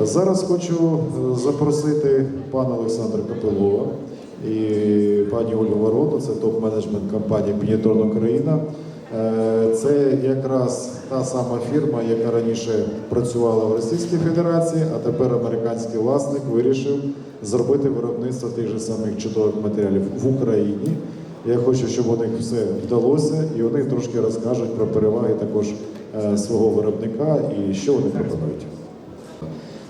Зараз хочу е, запросити пана Олександра Капилова і пані Ольгу Ворону, це топ-менеджмент компанії Пінітрон Україна. Е, Це якраз та сама фірма, яка раніше працювала в Російській Федерації, а тепер американський власник вирішив зробити виробництво тих же самих чудових матеріалів в Україні. Я хочу, щоб у них все вдалося, і вони трошки розкажуть про переваги також е, свого виробника і що вони пропонують.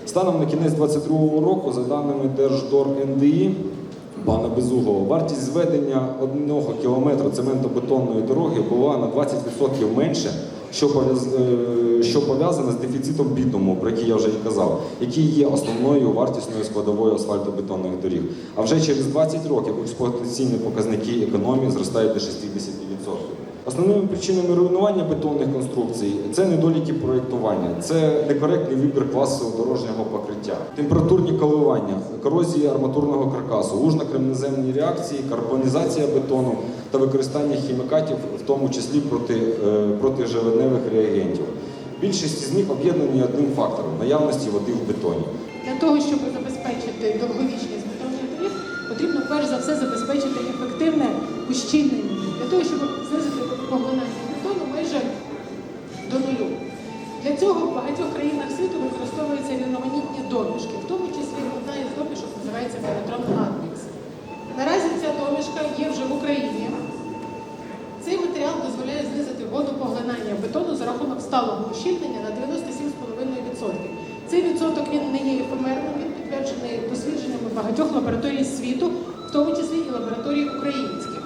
Станом на кінець 2022 року, за даними Держдор НДІ пана Безугова, вартість зведення одного кілометра цементобетонної дороги була на 20% менше, е, що пов'язано з дефіцитом бітуму, про який я вже і казав, який є основною вартісною складовою асфальтобетонних доріг. А вже через 20 років експлуатаційні показники економії зростають до 60%. Основними причинами руйнування бетонних конструкцій це недоліки проєктування, це некоректний вибір класу дорожнього покриття, температурні коливання, корозія арматурного каркасу, лужно-кремнеземні реакції, карбонізація бетону та використання хімікатів, в тому числі проти, е, протижеленевих реагентів. Більшість з них об'єднані одним фактором наявності води в бетоні. Для того, щоб забезпечити довговічність бетонних доріг, потрібно перш за все забезпечити ефективне ущільнення. Для того, щоб поглинання бетону майже до нулю. Для цього в багатьох країнах світу використовуються різноманітні домішки, в тому числі одна із домішок називається Пенетрон Адмікс. Наразі ця домішка є вже в Україні. Цей матеріал дозволяє знизити водопоглинання бетону за рахунок сталого ущільнення на 97,5%. Цей відсоток він не є ефемерним, він підтверджений дослідженнями багатьох лабораторій світу, в тому числі і лабораторій українських.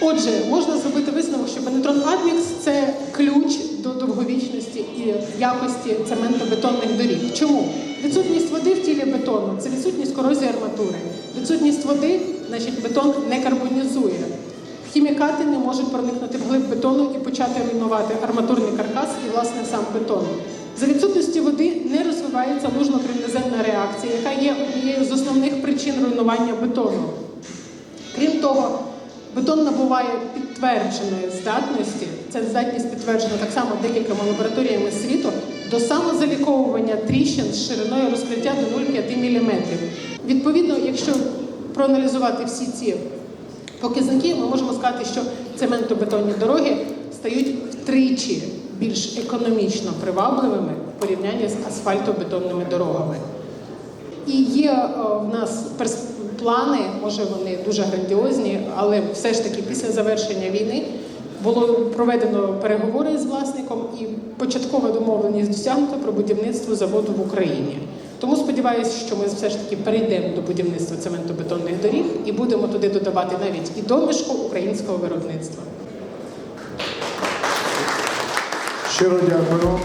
Отже, можна зробити висновок, що пенетрон Адмікс це ключ до довговічності і якості цементобетонних доріг. Чому? Відсутність води в тілі бетону це відсутність корозії арматури. Відсутність води, значить, бетон не карбонізує. Хімікати не можуть проникнути в глиб бетону і почати руйнувати арматурний каркас і, власне, сам бетон. За відсутності води не розвивається лужно-кремнеземна реакція, яка є однією з основних причин руйнування бетону. Крім того, бетон набуває підтвердженої здатності. Ця здатність підтверджена так само декількома лабораторіями світу до самозаліковування тріщин з шириною розкриття до 0,5 мм. Відповідно, якщо проаналізувати всі ці показники, ми можемо сказати, що цементобетонні дороги стають втричі більш економічно привабливими в порівнянні з асфальтобетонними дорогами. І є е, в нас перс- плани, може вони дуже грандіозні, але все ж таки після завершення війни було проведено переговори з власником і початкова домовленість досягнута про будівництво заводу в Україні. Тому сподіваюся, що ми все ж таки перейдемо до будівництва цементобетонних доріг і будемо туди додавати навіть і домішку українського виробництва. Щиро дякую.